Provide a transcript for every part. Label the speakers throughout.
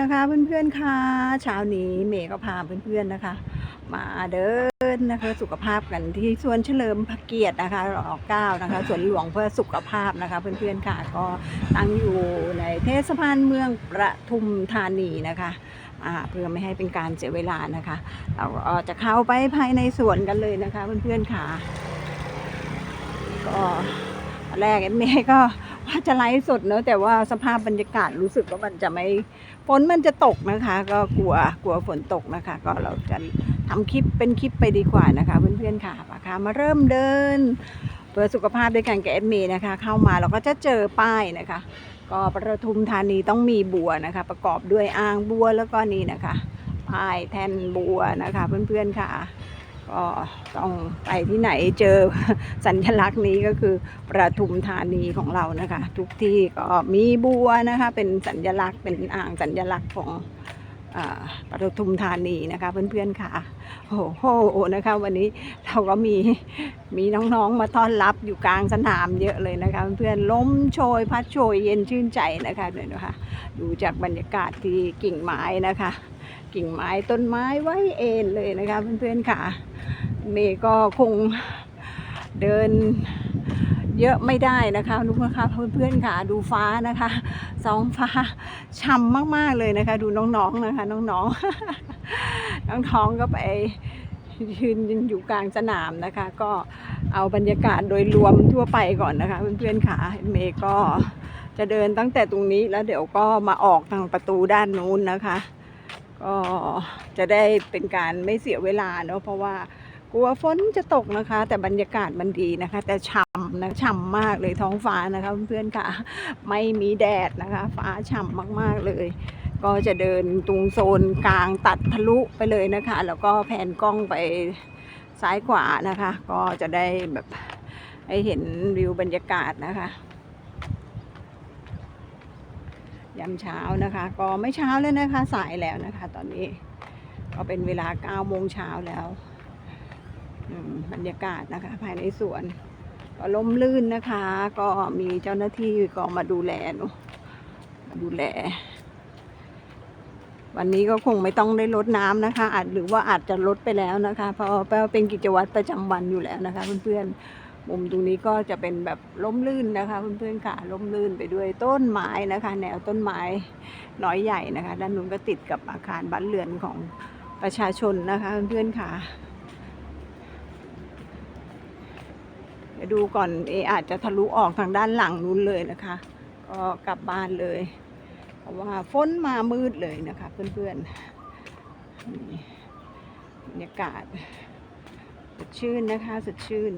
Speaker 1: นะคะเพื่อนๆค่ะเช้านี้เมย์ก็พาเพื่อนๆนะคะ มาเดินนะคะสุขภาพกันที่สวนเฉลิมพระเกียรตินะคะรอเก้านะคะสวนหลวงเพื่อสุขภาพนะคะเพื่อนๆค่ะก็ตั้งอยู่ในเทศบาลเมืองประทุมธานีนะคะเพื่อไม่ให้เป็นการเสียเวลานะคะ เราจะเข้าไปภายในสวนกันเลยนะคะเพื่อนๆค่ะก็ตอนแรกเมย์ก็ ว่าจะไลฟ์สดเนอะแต่ว่าสภาพบรรยากาศรู้สึกว่ามันจะไม่ฝนมันจะตกนะคะ ก็กลัวกลัวฝนตกนะคะ ก็เราจะทำคลิปเป็นคลิปไปดีกว่านะคะ เพื่อนๆค่ะมาค่ะมาเริ่มเดินเพื่อสุขภาพด้วยกันกับเอ็มเมย์นะคะ เข้ามาเราก็จะเจอป้ายนะคะ ก็ประทุมธานีต้องมีบัวนะคะ ประกอบด้วยอ่างบัวแล้วก็นี่นะคะป้ายแทนบัวนะคะ เพื่อนๆค่ะ ก็ต้องไปที่ไหนเจอสัญลักษณ์นี้ก็คือประทุมธานีของเรานะคะ ทุกที่ก็มีบัวนะคะ เป็นสัญลักษณ์เป็นอ่างสัญลักษณ์ของอประทุมธานีนะคะเพื่อนๆค่ะโอ้โหนะคะวันนี้เราก็มีมีน้องๆมาต้อนรับอยู่กลางสนามเยอะเลยนะคะเพื่อนๆล้มโชยพัดโชยเย็นชื่นใจนะคะเดี๋ยนะคะดูจากบรรยากาศที่กิ่งไม้นะคะ กิ่งไม้ต้นไม้ไว้เอ็นเลยนะคะเพื่อนๆค่ะ เมย์ก็คงเดินเยอะไม่ได้นะคะทุกคนคะเพื่อนๆค่ะดูฟ้านะคะสองฟ้าช่ำมากๆเลยนะคะ ดูน้องๆนะคะ น้องๆน้องๆก็ไปยืนอยู่กลางสนามนะคะ ก็เอาบรรยากาศโดยรวมทั่วไปก่อนนะคะ เพื่อนๆค่ะเมย์ก็จะเดินตั้งแต่ตรงนี้แล้วเดี๋ยวก็มาออกทางประตูด้านนู้นนะคะ ก็จะได้เป็นการไม่เสียเวลาเนาะเพราะว่า กลัวฝนจะตกนะคะ แต่บรรยากาศมันดีนะคะ แต่ฉ่ำนะฉ่ำมากเลยท้องฟ้านะคะเพื่อนๆค่ะ ไม่มีแดดนะคะ ฟ้าฉ่ำมากๆเลย ก็จะเดินตรงโซนกลางตัดทะลุไปเลยนะคะ แล้วก็แผนกล้องไปซ้ายขวานะคะ ก็จะได้แบบให้เห็นวิวบรรยากาศนะคะยามเช้านะคะ ก็ไม่เช้าแล้วนะคะ สายแล้วนะคะ ตอนนี้ก็เป็นเวลา9โมงเช้าแล้ว บรรยากาศนะคะ ภายในสวนก็ล่มลื่นนะคะ ก็มีเจ้าหน้าที่ก็มาดูแลนอะมาดูแล วันนี้ก็คงไม่ต้องได้ลดน้ำนะคะ อาจหรือว่าอาจจะลดไปแล้วนะคะ เพราะเพราะว่าเป็นกิจวัตรประจำวันอยู่แล้วนะคะ เพื่อนๆมุมตรงนี้ก็จะเป็นแบบล้มลื่นนะคะ เพื่อนๆค่ะล้มลื่นไปด้วยต้นไม้นะคะ แนวต้นไม้น้อยใหญ่นะคะ ด้านนู้นก็ติดกับอาคารบ้านเรือนของประชาชนนะคะ เพื่อนๆค่ะเดี๋ยวดูก่อนเออาจจะทะลุออกทางด้านหลังนู้นเลยนะคะ ก็กลับบ้านเลย เพราะว่าฝนมามืดเลยนะคะ เพื่อนๆบรรยากาศสดชื่นนะคะสดชื่น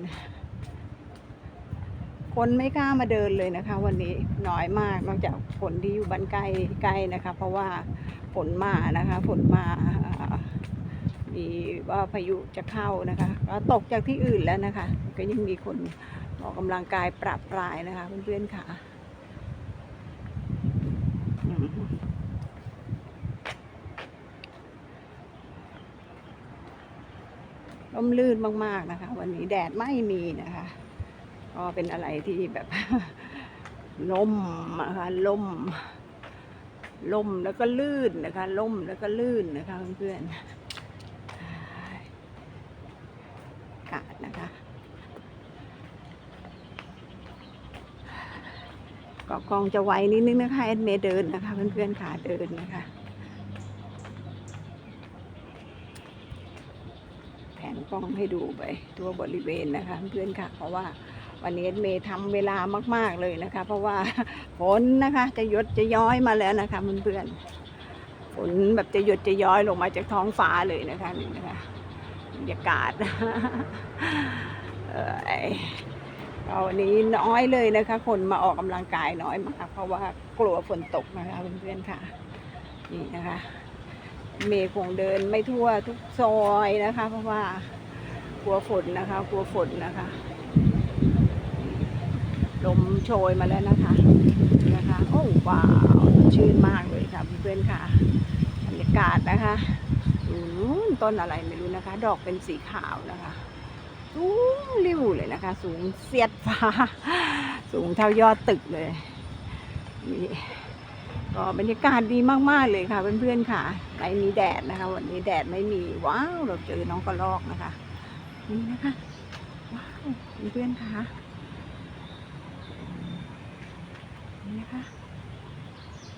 Speaker 1: คนไม่กล้ามาเดินเลยนะคะ วันนี้น้อยมากนอกจากฝนที่อยู่บ้านใกล้ใกล้นะคะ เพราะว่าฝนมานะคะฝนมา มีว่าพายุจะเข้านะคะก็ตกจากที่อื่นแล้วนะคะ ก็ยังมีคนออกกำลังกายปรับปรายนะคะ เพื่อนๆค่ะร่มรื่นมาก ๆ นะคะ วันนี้แดดไม่มีนะคะ ก็เป็นอะไรที่แบบล่มนะคะล่มล่มแล้วก็ลื่นนะคะล่มแล้วก็ลื่นนะคะเพื่อนๆอากาศนะคะ ก็กองจะไวนิดนึงนะคะแอดเมเดินนะคะเพื่อนๆขาเดินนะคะ แผนกล้องให้ดูไปทั่วบริเวณนะคะเพื่อนๆค่ะ เพราะว่าวันนี้เมย์ทำเวลามาก ๆเลยนะคะ เพราะว่าฝนนะคะจะหยดจะย้อยมาแล้วนะคะเพื่อนๆฝนแบบจะหยดจะย้อยลงมาจากท้องฟ้าเลยนะคะนี่นะคะบรรยากาศเออ ก็วันนี้น้อยเลยนะคะ คนมาออกกำลังกายน้อยมากเพราะว่ากลัวฝนตกนะคะเพื่อนๆค่ะ นี่นะคะ เมย์คงเดินไม่ทั่วทุกซอยนะคะ เพราะว่ากลัวฝนนะคะกลัวฝนนะคะลมโชยมาแล้วนะคะนะคะโอ้ว้าวชื่นมากเลยค่ะเพื่อนๆค่ะบรรยากาศนะคะต้นอะไรไม่รู้นะคะ ดอกเป็นสีขาวนะคะ สูงริ้วเลยนะคะ สูงเสียดฟ้า สูงเท่ายอดตึกเลยนี่ก็บรรยากาศดีมาก ๆ เลยค่ะเพื่อนๆค่ะไม่มีแดดนะคะ วันนี้แดดไม่มีว้าวเราเจอน้องกระรอกนะคะ นี่นะคะว้าวเพื่อนๆค่ะนี่นะคะ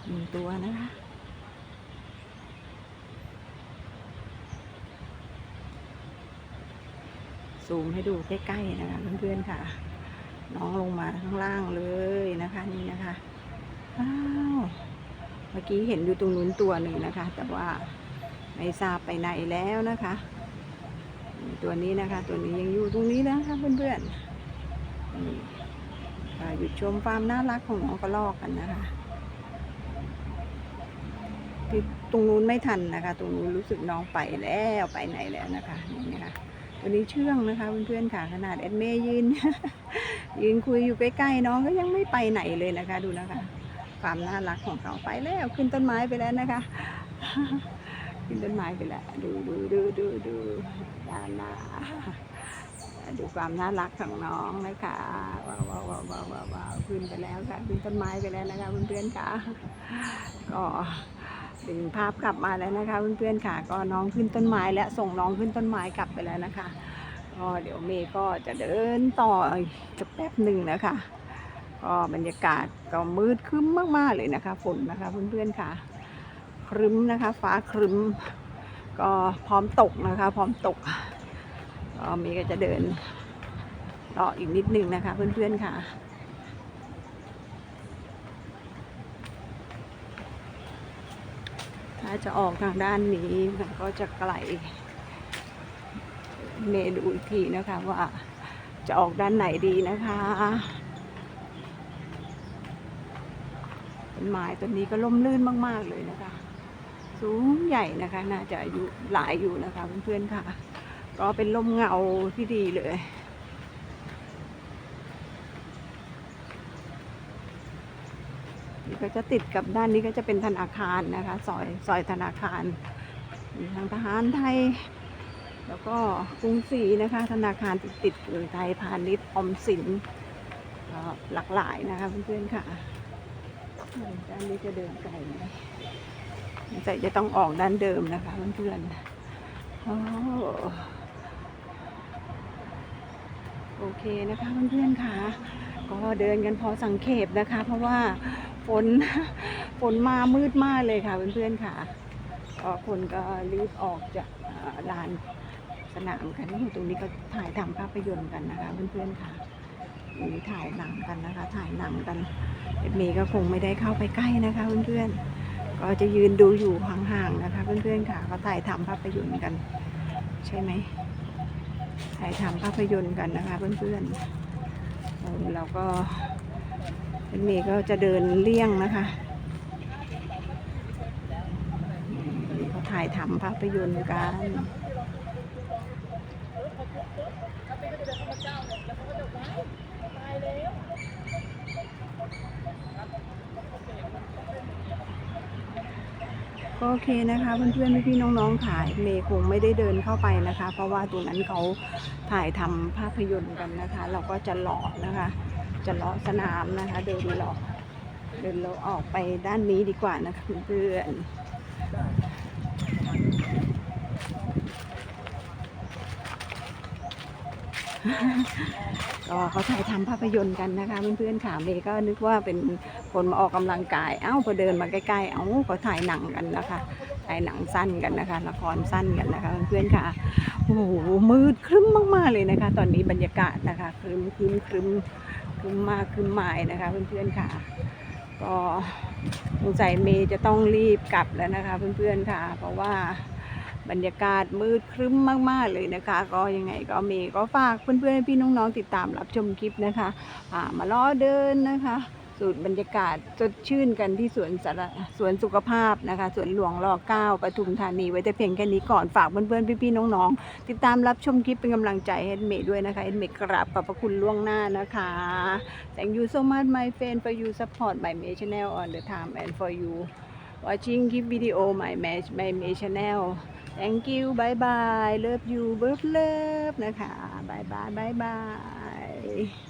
Speaker 1: หนึ่งตัวนะคะ ซูมให้ดูใกล้ๆนะคะเพื่อนๆค่ะ น้องลงมาข้างล่างเลยนะคะนี่นะคะว้าวเมื่อกี้เห็นอยู่ตรงนู้นตัวหนึ่งนะคะ แต่ว่าไม่ทราบไปไหนแล้วนะคะ ตัวนี้นะคะ ตัวนี้ยังอยู่ตรงนี้นะคะเพื่อนๆหยุดชมความน่ารักของน้องกระรอกกันนะคะที่ตรงนู้นไม่ทันนะคะ ตรงนู้นรู้สึกน้องไปแล้วไปไหนแล้วนะคะนี่นะคะ วนี้เชื่องนะคะเพื่อนๆค่ะขนาดแอดเมย์ยืน ยืนคุยอยู่ใกล้ๆน้องก็ยังไม่ไปไหนเลยนะคะดูนะคะ ความน่ารักของเขาไปแล้วขึ้นต้นไม้ไปแล้วนะคะ ขึ้นต้นไม้ไปแล้วดูดูดูดูดูด้านหน้าดูความน่ารักของน้องนะคะว้าวว้าวว้าวว้าวว้าวขึ้นไปแล้วค่ะขึ้นต้นไม้ไปแล้วนะคะเพื่อนๆค่ะก็ ดึงภาพกลับมาแล้วนะคะเพื่อนๆค่ะ ก็น้องขึ้นต้นไม้แล้วส่งน้องขึ้นต้นไม้กลับไปแล้วนะคะก็เดี๋ยวเมย์ก็จะเดินต่ออีกสักแป๊บหนึ่งนะคะก็บรรยากาศก็มืดครึ้มมากๆเลยนะคะ ฝนนะคะเพื่อนๆค่ะ ครึ้มนะคะ ฟ้าครึ้ม ก็พร้อมตกนะคะ พร้อมตกก็เมย์ก็จะเดินต่ออีกนิดนึงนะคะ เพื่อนๆค่ะ ถ้า จะออกทางด้านนี้มันก็จะไกลเมดูอีกทีนะคะว่าจะออกด้านไหนดีนะคะต้นไม้ต้นนี้ก็ล่มลื่นมาก ๆ เลยนะคะ สูงใหญ่นะคะ น่าจะอายุหลายอยู่นะคะเพื่อนๆค่ะ ก็เป็นร่มเงาที่ดีเลย นี่ก็จะติดกับด้านนี้ก็จะเป็นธนาคารนะคะซอยซอยธนาคารมีทางทหารไทย แล้วก็กรุงศรีนะคะ ธนาคารติดติดๆอยู่ไทยพาณิชย์ออมสินหลากหลายนะคะเพื่อนๆค่ะด้านนี้จะเดินไกลไหมแต่จะต้องออกด้านเดิมนะคะเพื่อนๆโอ้โอเคนะคะเพื่อนๆค่ะ ก็เดินกันพอสังเขปนะคะ เพราะว่า ฝนฝนมามืดมากเลยค่ะเพื่อนๆค่ะก็คนก็รีบออกจากลานสนามกันนี่ตรงนี้ก็ถ่ายทำภาพยนตร์กันนะคะเพื่อนๆค่ะมีถ่ายหนังกันนะคะ ถ่ายหนังกันเอ็ดมย์ก็คงไม่ได้เข้าไปใกล้นะคะเพื่อนๆก็จะยืนดูอยู่ห่างๆนะคะ เพื่อนๆค่ะก็ถ่ายทำภาพยนตร์กัน ใช่ไหมถ่ายทำภาพยนตร์กันนะคะ เพื่อนๆเออเราก็ เอ็ดเมย์ก็จะเดินเลี่ยงนะคะเขาถ่ายทำภาพยนตร์กันก็โอเคนะคะเพื่อนๆพี่ๆน้องๆถ่ายเมย์คงไม่ได้เดินเข้าไปนะคะ เพราะว่าตรงนั้นเขาถ่ายทำภาพยนตร์กันนะคะ เราก็จะเลาะนะคะ จะเลาะสนามนะคะ เดินเลาะเดินเลาะออกไปด้านนี้ดีกว่านะคะเพื่อนๆก็เขาถ่ายทำภาพยนตร์กันนะคะเพื่อนๆค่ะเมย์ก็นึกว่าเป็นคนมาออกกำลังกาย เอ้าพอเดินมาใกล้ๆ เอ้าเขาถ่ายหนังกันนะคะถ่ายหนังสั้นกันนะคะ ละครสั้นกันนะคะเพื่อนๆค่ะโอ้โหมืดครึ้มมากๆเลยนะคะ ตอนนี้บรรยากาศนะคะครึ้มครึ้มครึ้ม ครึ้มมากครึ้มหมายนะคะ เพื่อนๆค่ะ ก็สงสัยเมย์จะต้องรีบกลับแล้วนะคะ เพื่อนๆค่ะ เพราะว่าบรรยากาศมืดครึ้มมาก ๆ เลยนะคะ ก็ยังไงก็เมย์ก็ฝากเพื่อนๆพี่น้องๆติดตามรับชมคลิปนะคะมาล้อเดินนะคะ สูตรบรรยากาศสดชื่นกันที่สวนสารสวนสุขภาพนะคะสวนหลวงรอเก้าปทุมธานีไว้แต่เพียงแค่นี้ก่อนฝากเพื่อนๆพี่ๆน้องๆ ติดตามรับชมคลิปเป็นกำลังใจให้เมย์ด้วยนะคะเอ็นเมย์กราบขอบพระคุณล่วงหน้านะคะ Thank you so much my friend for you support my m a channel on the time and for you watching keep video my match my May channel thank you bye bye love you love love นะคะ bye bye bye bye